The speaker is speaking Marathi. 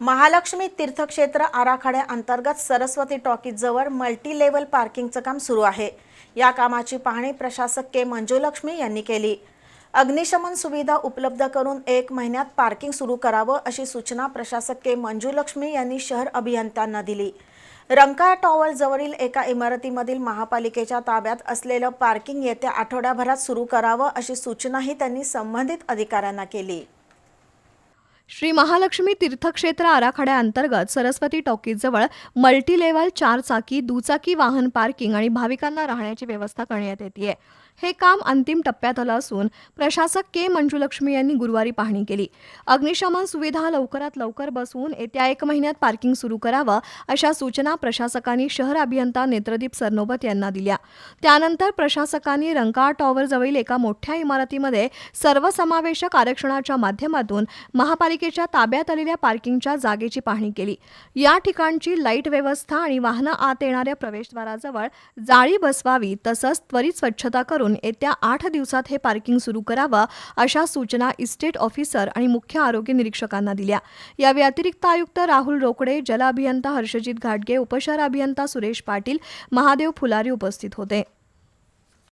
महालक्ष्मी तीर्थक्षेत्र आराखड्याअंतर्गत सरस्वती टॉकीजवळ मल्टीलेवल पार्किंगचं काम सुरू आहे. या कामाची पाहणी प्रशासक के. मंजुलक्ष्मी यांनी केली. अग्निशमन सुविधा उपलब्ध करून एक महिन्यात पार्किंग सुरू करावं अशी सूचना प्रशासक के. मंजुलक्ष्मी यांनी शहर अभियंत्यांना दिली. रंका टॉवर जवळील एका इमारतीमधील महापालिकेच्या ताब्यात असलेलं पार्किंग येत्या आठवड्याभरात सुरू करावं अशी सूचनाही त्यांनी संबंधित अधिकाऱ्यांना केली. श्री महालक्ष्मी तीर्थक्षेत्र आराखड्याअंतर्गत सरस्वती टॉकीजवळ मल्टी लेव्हल चार चाकी दुचाकी वाहन पार्किंग आणि भाविकांना राहण्याची व्यवस्था करण्यात येते हे काम अंतिम टप्प्यात आलं असून प्रशासक के मंजुलक्ष्मी यांनी गुरुवारी पाहणी केली. अग्निशमन सुविधा लवकरात लवकर बसवून येत्या एक महिन्यात पार्किंग सुरू करावं अशा सूचना प्रशासकांनी शहर अभियंता नेत्रदीप सरनोबत यांना दिल्या. त्यानंतर प्रशासकांनी रंकाळ टॉवरजवळील एका मोठ्या इमारतीमध्ये सर्वसमावेशक आरक्षणाच्या माध्यमातून महापालिका महापालिकेच्या ताब्यात आलेल्या पार्किंगच्या जागेची पाहणी केली. या ठिकाणची लाइट व्यवस्था आणि वाहनं आत येणाऱ्या प्रवेशद्वाराजवळ जाळी बसवावी तसंच त्वरित स्वच्छता करून येत्या आठ दिवसात हे पार्किंग सुरू करावं अशा सूचना इस्टेट ऑफिसर आणि मुख्य आरोग्य निरीक्षकांना दिल्या. या व्यतिरिक्त आयुक्त राहुल रोकडे जल अभियंता हर्षजित घाटगे उपशहर अभियंता सुरेश पाटील महादेव फुलारी उपस्थित होते.